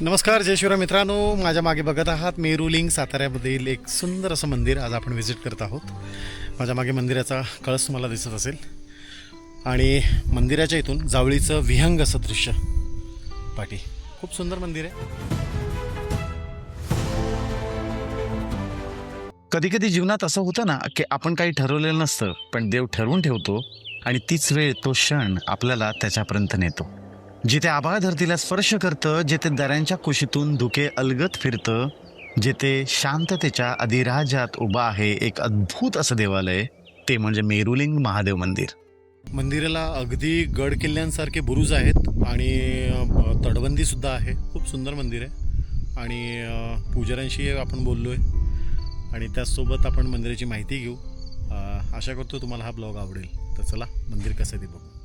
नमस्कार जय शिवराय मित्रांनो. माझ्या मागे बघत आहात मेरुलिंग साताऱ्यामधील एक सुंदर असं मंदिर आज आपण व्हिजिट करत आहोत. माझ्या मागे मंदिराचा कळस तुम्हाला दिसत असेल. आणि मंदिराच्या इथून जावळीचं विहंग असं दृश्य. पाठी खूप सुंदर मंदिर आहे. कधी कधी जीवनात असं होतं ना की आपण काही ठरवलेलं नसतं पण देव ठरवून ठेवतो आणि तीच वेळ तो क्षण आपल्याला त्याच्यापर्यंत नेतो. जिथे आभाळ धरतीला स्पर्श करतं जेथे दऱ्यांच्या कुशीतून धुके अलगत फिरतं जेथे शांततेच्या अधिराजात उभा आहे एक अद्भुत असं देवालय ते म्हणजे मेरुलिंग महादेव मंदिर. मंदिराला अगदी गड किल्ल्यांसारखे बुरुज आहेत आणि अ, तटबंदीसुद्धा आहे. खूप सुंदर मंदिर आहे. आणि पुजाऱ्यांशी आपण बोललो आहे आणि त्याचसोबत आपण मंदिराची माहिती घेऊ. आशा करतो तुम्हाला हा ब्लॉग आवडेल. तर चला मंदिर कसं ते बघू.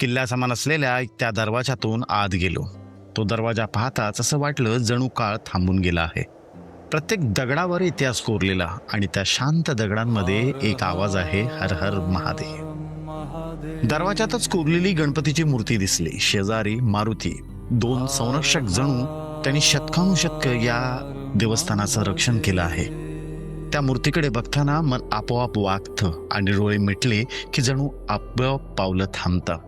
किल्ल्या समान असलेल्या त्या दरवाजातून आत गेलो. तो दरवाजा पाहताच असं वाटलं जणू काळ थांबून गेला आहे. प्रत्येक दगडावर इतिहास कोरलेला आणि त्या शांत दगडांमध्ये एक आवाज आहे हर हर महादेव. दरवाजातच कोरलेली गणपतीची मूर्ती दिसली शेजारी मारुती. दोन संरक्षक जणू त्यांनी शतकानुशतक या देवस्थानाचं रक्षण केलं आहे. त्या मूर्तीकडे बघताना मन आपोआप वागतं आणि डोळे मिटले की जणू आपोआप पावलं थांबतात.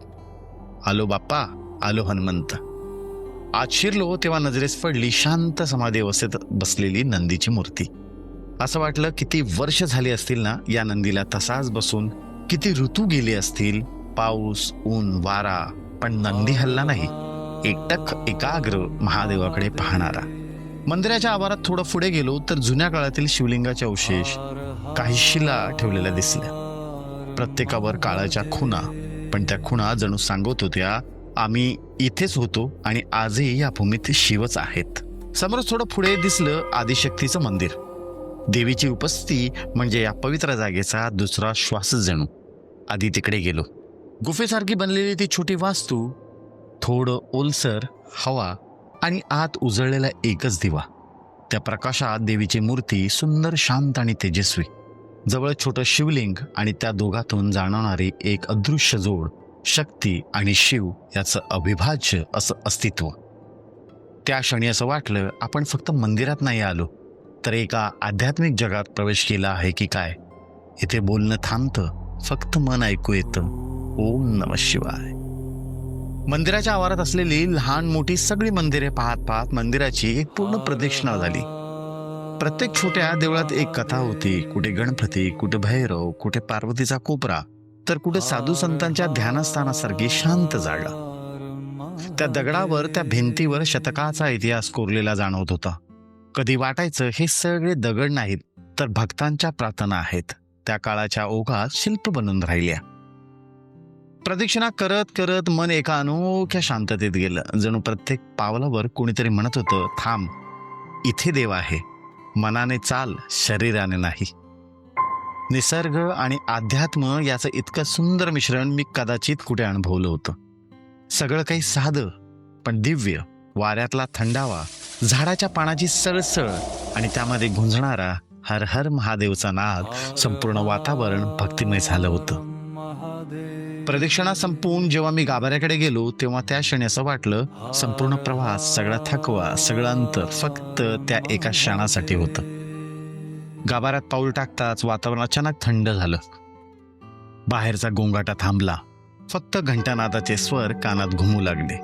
आलो बाप्पा आलो हनुमंत. आज शिरलो तेव्हा नजरेस पडली शांत समाधी अवस्थेत बसलेली नंदीची मूर्ती. असं वाटलं किती वर्ष झाली असतील ना या नंदीला तसाच बसून किती ऋतू गेले असतील पाऊस ऊन वारा पण नंदी हल्ला नाही. एकटक एकाग्र महादेवाकडे पाहणारा. मंदिराच्या आवारात थोडं पुढे गेलो तर जुन्या काळातील शिवलिंगाचे अवशेष काही शिला ठेवलेल्या दिसल्या. प्रत्येकावर काळाच्या खुना पण त्या खुणा जणू सांगत होत्या आम्ही इथेच होतो आणि आजही या भूमीत शिवच आहेत. समोर थोडं पुढे दिसलं आदिशक्तीचं मंदिर. देवीची उपस्थिती म्हणजे या पवित्र जागेचा दुसरा श्वासच जणू. आधी तिकडे गेलो. गुफेसारखी बनलेली ती छोटी वास्तू थोडं ओलसर हवा आणि आत उजळलेला एकच दिवा. त्या प्रकाशात देवीची मूर्ती सुंदर शांत आणि तेजस्वी. जवळ छोटं शिवलिंग आणि त्या दोघातून जाणवणारी एक अदृश्य जोड शक्ती आणि शिव याचं अविभाज्य असं अस्तित्व. त्या क्षणी असं वाटलं आपण फक्त मंदिरात नाही आलो तर एका आध्यात्मिक जगात प्रवेश केला आहे की काय? इथे बोलणं थांबतं फक्त मन ऐकू येतं. ओम नम शिवाय. मंदिराच्या आवारात असलेली लहान मोठी सगळी मंदिरे पाहत पाहत मंदिराची एक पूर्ण प्रदक्षिणा झाली. प्रत्येक छोट्या देवळात एक कथा होती. कुठे गणपती कुठे भैरव कुठे पार्वतीचा कोपरा तर कुठे साधू संतांच्या ध्यानस्थानासारखी शांत जागा त्या दगडावर त्या भिंतीवर शतकाचा इतिहास कोरलेला जाणवत होता. कधी वाटायचं हे सगळे दगड नाहीत तर भक्तांच्या प्रार्थना आहेत. त्या काळाच्या ओघात शिल्प बनून राहिल्या. प्रदक्षिणा करत करत मन एका अनोख्या शांततेत गेलं. जणू प्रत्येक पावलावर कोणीतरी म्हणत होतं थांब इथे देव आहे. मनाने चाल शरीराने नाही. निसर्ग आणि अध्यात्म याचं इतकं सुंदर मिश्रण मी कदाचित कुठे अनुभवलं होतं. सगळं काही साधं पण दिव्य वाऱ्यातला थंडावा झाडाच्या पानाची सळसळ आणि त्यामध्ये गुंजणारा हर हर महादेवचा नाद संपूर्ण वातावरण भक्तिमय झालं होतं. प्रदक्षिणा संपवून जेव्हा मी गाभाऱ्याकडे गेलो तेव्हा त्या क्षणी असं वाटलं संपूर्ण प्रवास सगळा थकवा सगळं अंतर फक्त त्या एका क्षणासाठी होतं. गाभाऱ्यात पाऊल टाकताच वातावरण अचानक थंड झालं. बाहेरचा गोंगाटा थांबला. फक्त घंटानादाचे स्वर कानात घुमू लागले.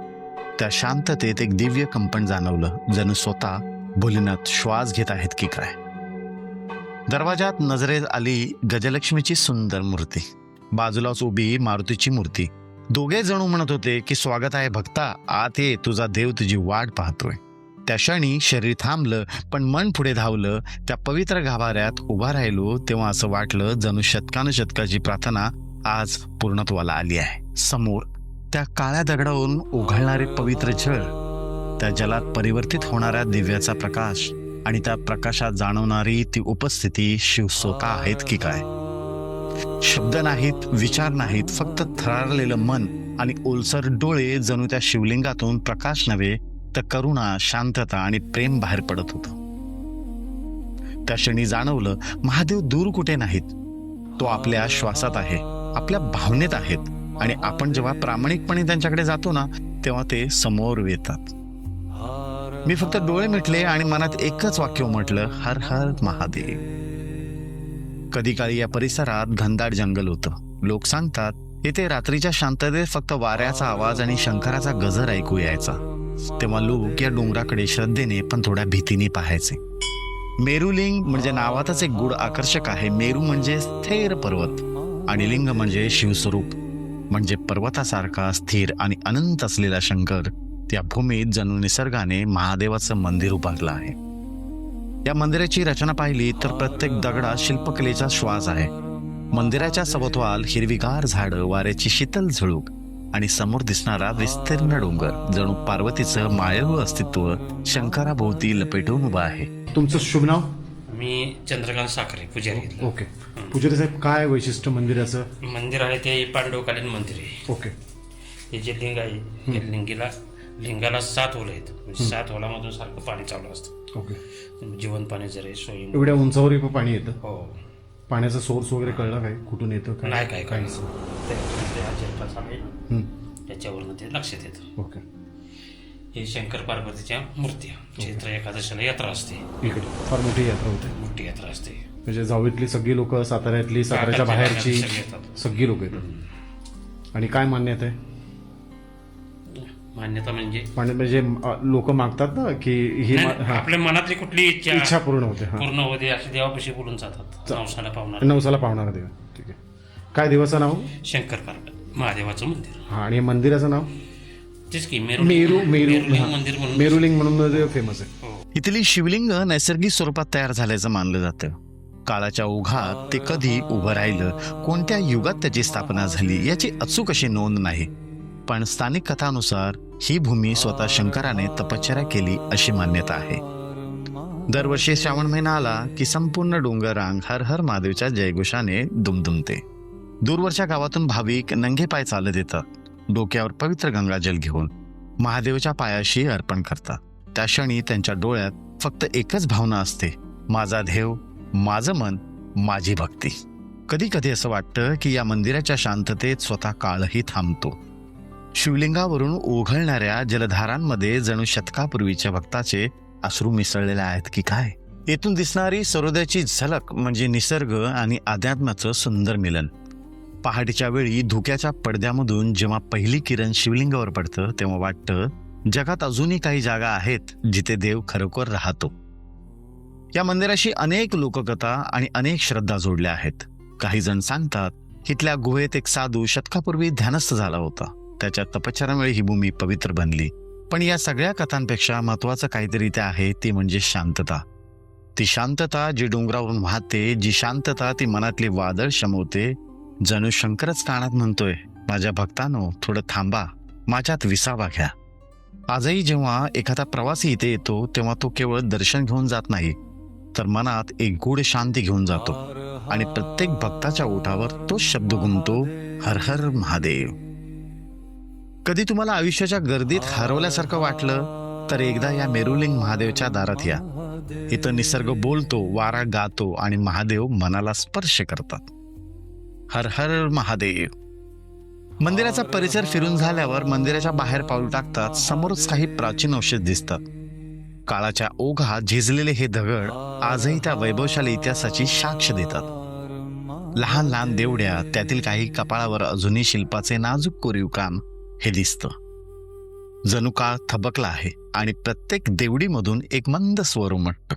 त्या शांततेत एक दिव्य कंपन जाणवलं जणू स्वतः भोलेनाथ श्वास घेत आहेत की काय. दरवाजात नजरेत आली गजलक्ष्मीची सुंदर मूर्ती. बाजूलाच उभी मारुतीची मूर्ती. दोघे जणू म्हणत होते की स्वागत आहे भक्ता आत ये तुझा देव तुझी वाट पाहतोय. त्या क्षणी शरीर थांबलं पण मन पुढे धावलं त्या पवित्र गाभाऱ्यात उभा राहिलो तेव्हा असं वाटलं जणू शतकानुशतकाची प्रार्थना आज पूर्णत्वाला आली आहे. समोर त्या काळ्या दगडावरून उघळणारे पवित्र जळ त्या जलात परिवर्तित होणाऱ्या दिव्याचा प्रकाश आणि त्या प्रकाशात जाणवणारी ती उपस्थिती शिवस्वता आहेत की काय? शब्द नाहीत विचार नाहीत फक्त थरारलेलं मन आणि ओलसर डोळे जणू त्या शिवलिंगातून प्रकाश नव्हे तर करुणा शांतता आणि प्रेम बाहेर पडत होत. त्या क्षणी जाणवलं महादेव दूर कुठे नाहीत. तो आपल्या श्वासात आहे आपल्या भावनेत आहेत आणि आपण जेव्हा प्रामाणिकपणे त्यांच्याकडे जातो ना तेव्हा ते समोर येतात. मी फक्त डोळे मिटले आणि मनात एकच वाक्य म्हटलं हर हर महादेव. कधी काळी या परिसरात घनदाट जंगल होतं. लोक सांगतात इथे रात्रीच्या शांततेत फक्त वाऱ्याचा आवाज आणि शंकराचा गजर ऐकू यायचा. तेव्हा लोक या डोंगराकडे श्रद्धेने पण थोड्या भीतीने पाहायचे. मेरुलिंग म्हणजे नावातच एक गुढ आकर्षक आहे. मेरू म्हणजे स्थिर पर्वत आणि लिंग म्हणजे शिवस्वरूप. म्हणजे पर्वतासारखा स्थिर आणि अनंत असलेला शंकर त्या भूमीत जणू निसर्गाने महादेवाचं मंदिर उभारलं आहे. या मंदिराची रचना पाहिली तर प्रत्येक दगडात शिल्पकलेचा श्वास आहे. मंदिराच्या सभोवताल हिरवीगार झाडं वाऱ्याची शीतल झुळूक आणि समोर दिसणारा विस्तीर्ण डोंगर जणू पार्वतीचं मायव अस्तित्व शंकराभोवती लपेटून उभं आहे. तुमचं शुभ नाव? मी चंद्रकांत साखरे पुजारी. ओके. पुजारी साहेब काय वैशिष्ट्य मंदिराचं? मंदिर आहे ते पांडवकालीन मंदिर आहे. ओके. हे जे लिंग आहे हे लिंगीला लिंगाला सात ओलं आहेत. म्हणजे सात ओलामधून सारखं पाणी चालू असतं. ओके जीवन पाणी जर आहे सोयी एवढ्या उंचावर पण पाणी येतं? हो. पाण्याचा सोर्स वगैरे कळला काय? कुठून येतं काय? नाही काय काय ते ते हा आहे हम्म. त्याच्यावरनं ते लक्षात येतं. ओके हे शंकर पार्वतीच्या मूर्त्या चैत्र एकादशीला यात्रा असते. इकडे. फार मोठी यात्रा होते. मोठी यात्रा असते. म्हणजे जावळीतली सगळी लोक साताऱ्यातली साताऱ्याच्या बाहेरची सगळी येतात. सगळी लोक येतात. आणि काय मान्यता आहे? मान्यता म्हणजे? मान्य म्हणजे लोक मागतात ना की ही नाही, हा, आपल्या मनातली कुठली इच्छा इच्छा पूर्ण होते हा. पूर्ण होते अशी देवापाशी बोलून जातात. नवसाला पावणार. नवसाला पावणारा देव. ठीक आहे. काय देवाचं नाव? शंकर पार्वती महादेवाचं मंदिर. हा आणि मंदिराचं नाव? तेच की मेरू मेरू मेरू मेरुलिंग हा. मंदिर म्हणून. मेरुलिंग म्हणून फेमस आहे. हो. इथली शिवलिंग नैसर्गिक स्वरूपात तयार झाल्याचं मानलं जातं. काळाच्या ओघात ते कधी उभं राहिलं कोणत्या युगात त्याची स्थापना झाली याची अचूक अशी नोंद नाही. पण स्थानिक कथानुसार ही भूमी स्वतः शंकराने तपश्चर्या केली अशी मान्यता आहे. दरवर्षी श्रावण महिना आला की संपूर्ण डोंगर रांग हर हर महादेवच्या जयघोषाने दुमदुमते. दूरवरच्या गावातून भाविक नंगे पाय चालत येतात. डोक्यावर पवित्र गंगाजल घेऊन महादेवच्या पायाशी अर्पण करतात. त्या क्षणी त्यांच्या डोळ्यात फक्त एकच भावना असते. माझा देव माझं मन माझी भक्ती. कधी कधी असं वाटतं की या मंदिराच्या शांततेत स्वतः काळही थांबतो. शिवलिंगावरून ओघळणाऱ्या जलधारांमध्ये जणू शतकापूर्वीच्या भक्ताचे अश्रू मिसळलेले आहेत की काय? येथून दिसणारी सरोदयाची झलक म्हणजे निसर्ग आणि अध्यात्माचं सुंदर मिलन. पहाटेच्या वेळी धुक्याच्या पडद्यामधून जेव्हा पहिली किरण शिवलिंगावर पडतं तेव्हा वाटतं जगात अजूनही काही जागा आहेत जिथे देव खरोखर राहतो. या मंदिराशी अनेक लोककथा आणि अनेक श्रद्धा जोडल्या आहेत. काही जण सांगतात इथल्या गुहेत एक साधू शतकापूर्वी ध्यानस्थ झाला होता. त्याच्या तपश्चर्यामुळे ही भूमी पवित्र बनली. पण या सगळ्या कथांपेक्षा महत्वाचं काहीतरी ते आहे ती म्हणजे शांतता. ती शांतता जी डोंगरावरून वाहते जी शांतता ती मनातली वादळ शमवते जणू शंकरच कानात म्हणतोय माझ्या भक्तानो थोडं थांबा माझ्यात विसावा घ्या. आजही जेव्हा एखादा प्रवासी इथे येतो तेव्हा तो केवळ दर्शन घेऊन जात नाही तर मनात एक गूढ शांती घेऊन जातो. आणि प्रत्येक भक्ताच्या ओठावर तो शब्द घुमतो हर हर महादेव. कधी तुम्हाला आयुष्याच्या गर्दीत हरवल्यासारखं वाटलं तर एकदा या मेरुलिंग महादेवच्या दारात या. इथं निसर्ग बोलतो वारा गातो आणि महादेव मनाला स्पर्श करतात. हर हर महादेव. मंदिराचा परिसर फिरून झाल्यावर मंदिराच्या बाहेर पाऊल टाकतात समोरच काही प्राचीन अवशेष दिसतात काळाच्या ओघात झिजलेले हे दगड आजही त्या वैभवशाली इतिहासाची साक्ष देतात. लहान लहान देवड्या त्यातील काही कपाळावर अजूनही शिल्पाचे नाजूक कोरीव काम. हे दिसतं. जणू काळ थबकला आहे आणि प्रत्येक देवडीमधून एक मंद स्वर उमटत.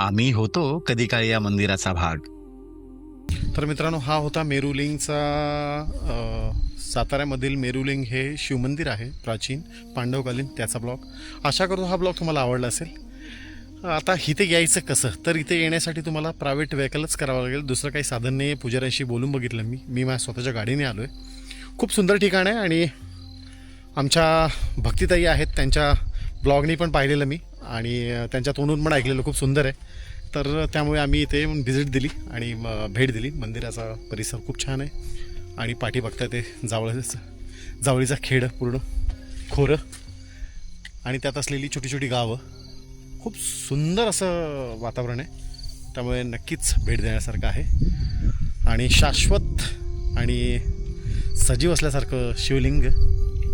आम्ही होतो कधी काळी या मंदिराचा भाग. तर मित्रांनो हा होता मेरुलिंगचा साताऱ्यामधील मेरुलिंग हे शिवमंदिर आहे प्राचीन पांडवकालीन त्याचा ब्लॉग आशा करतो हा ब्लॉग तुम्हाला आवडला असेल. आता इथे यायचं कसं? तर इथे येण्यासाठी तुम्हाला प्रायव्हेट व्हेकलच करावं लागेल. दुसरं काही साधन नाही पुजाऱ्यांशी बोलून बघितलं मी. मी माझ्या स्वतःच्या गाडीने आलो आहे खूप सुंदर ठिकाण आहे आणि आमच्या भक्तिताई आहेत त्यांच्या ब्लॉगनी पण पाहिलेलं मी आणि त्यांच्या तोंडून पण ऐकलेलं खूप सुंदर आहे. तर त्यामुळे आम्ही इथे व्हिजिट दिली आणि म, भेट दिली. मंदिराचा परिसर खूप छान आहे आणि पाठी बघता ते जावळीचं जावळीचा खेड पूर्ण खोरं आणि त्यात असलेली छोटी छोटी गावं. खूप सुंदर असं वातावरण आहे. त्यामुळे नक्कीच भेट देण्यासारखं आहे. आणि शाश्वत आणि सजीव असल्यासारखं शिवलिंग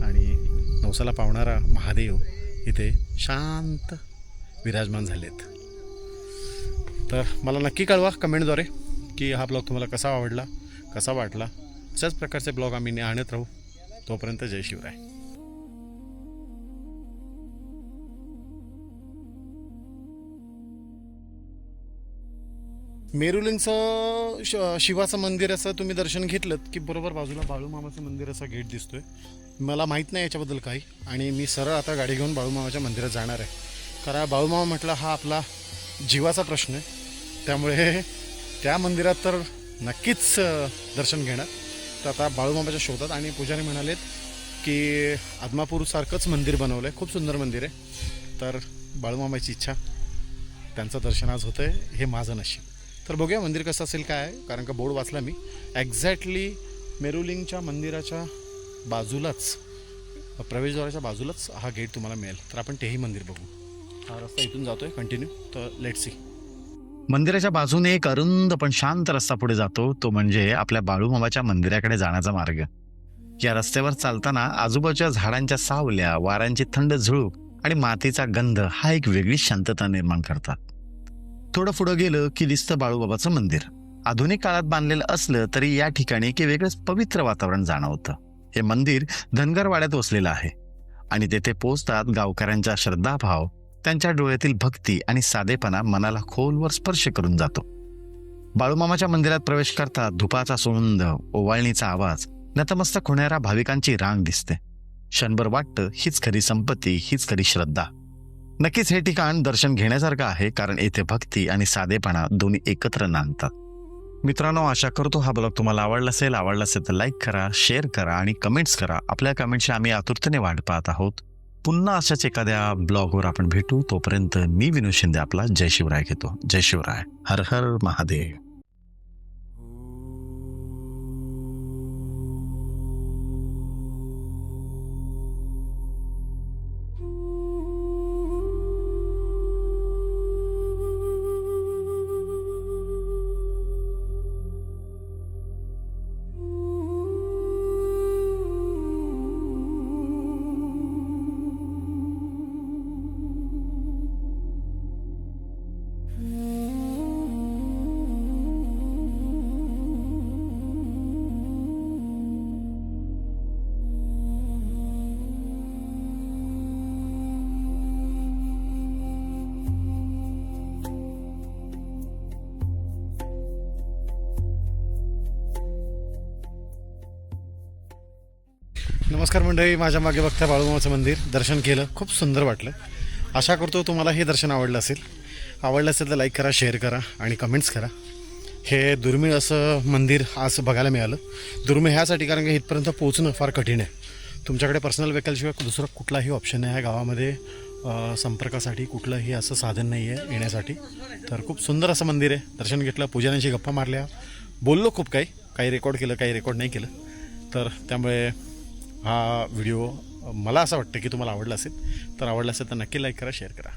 आणि नवसाला पावणारा महादेव इथे शांत विराजमान झालेत. तर मला नक्की कळवा कमेंटद्वारे की हा ब्लॉग तुम्हाला कसा आवडला कसा वाटला. अशाच प्रकारचे ब्लॉग आम्ही आणत राहू. तोपर्यंत जय शिवराय. मेरुलिंगचं श शिवाचं मंदिर असं तुम्ही दर्शन घेतलं की बरोबर बाजूला बाळूमामाचं मंदिर असा गेट दिसतोय. मला माहीत नाही याच्याबद्दल काही आणि मी सरळ आता गाडी घेऊन बाळूमामाच्या मंदिरात जाणार आहे. कारण बाळूमामा म्हटलं हा आपला जीवाचा प्रश्न आहे. त्यामुळे त्या मंदिरात तर नक्कीच दर्शन घेणार. तर आता बाळूमामाच्या शोधात आणि पुजारी म्हणालेत की आदमापूरसारखंच मंदिर बनवलं आहे खूप सुंदर मंदिर आहे. तर बाळूमामाची इच्छा त्यांचं दर्शन आज होतं आहे हे माझं नशीब. तर बघूया मंदिर कसं असेल काय आहे. कारण का बोर्ड वाचला मी. एक्झॅक्टली मेरुलिंगच्या मंदिराच्या बाजूलाच प्रवेशद्वाराच्या बाजूलाच हा गेट तुम्हाला मिळेल. तर आपण तेही मंदिर बघू. हा रस्ता इथून जातोय. कंटिन्यू तर लेट सी मंदिराच्या बाजूने एक अरुंद पण शांत रस्ता पुढे जातो. तो म्हणजे आपल्या बाळूमामाच्या मंदिराकडे जाण्याचा मार्ग. या रस्त्यावर चालताना आजूबाजूच्या झाडांच्या सावल्या वाऱ्यांची थंड झुळूक आणि मातीचा गंध हा एक वेगळी शांतता निर्माण करतात. थोडं पुढं गेलं की दिसतं बाळूबाबाचं मंदिर. आधुनिक काळात बांधलेलं असलं तरी या ठिकाणी एक वेगळंच पवित्र वातावरण जाणवतं. हे मंदिर धनगरवाड्यात वसलेलं आहे. आणि तेथे पोचतात गावकऱ्यांचा श्रद्धाभाव त्यांच्या डोळ्यातील भक्ती आणि साधेपणा मनाला खोलवर स्पर्श करून जातो. बाळूमामाच्या मंदिरात प्रवेश करता धुपाचा सुगंध ओवाळणीचा आवाज नतमस्तक होणाऱ्या भाविकांची रांग दिसते. क्षणभर वाटतं हीच खरी संपत्ती हीच खरी श्रद्धा. नक्कीच हे ठिकाण दर्शन घेण्यासारखं आहे कारण येथे भक्ती आणि साधेपणा दोन्ही एकत्र नांदतात. मित्रांनो आशा करतो हा ब्लॉग तुम्हाला आवडला असेल. आवडला असेल तर लाईक करा शेअर करा आणि कमेंट्स करा. आपल्या कमेंटची आम्ही आतुरतेने वाट पाहत आहोत. पुन्हा अशाच एखाद्या ब्लॉगवर आपण भेटू. तोपर्यंत मी विनोद शिंदे आपला जय शिवराय घेतो. जय शिवराय. हर हर महादेव. नमस्कार मंडळी माझ्या मागे बघता बाळूमाचं मंदिर. दर्शन केलं खूप सुंदर वाटलं. आशा करतो तुम्हाला हे दर्शन आवडलं असेल. आवडलं असेल तर लाईक करा शेअर करा आणि कमेंट्स करा. हे दुर्मिळ असं मंदिर आज बघायला मिळालं. दुर्मिळ ह्यासाठी कारण की इथपर्यंत पोहोचणं फार कठीण आहे. तुमच्याकडे पर्सनल व्हेकलशिवाय दुसरा कुठलाही ऑप्शन नाही आहे. गावामध्ये संपर्कासाठी कुठलंही असं साधन नाही आहे येण्यासाठी. तर खूप सुंदर असं मंदिर आहे. दर्शन घेतलं पुजाऱ्यांशी गप्पा मारल्या. बोललो खूप काही. काही रेकॉर्ड केलं काही रेकॉर्ड नाही केलं. तर त्यामुळे हा व्हिडिओ मला असं वाटतं की तुम्हाला आवडला असेल तर आवडला असेल तर नक्की लाईक करा शेअर करा.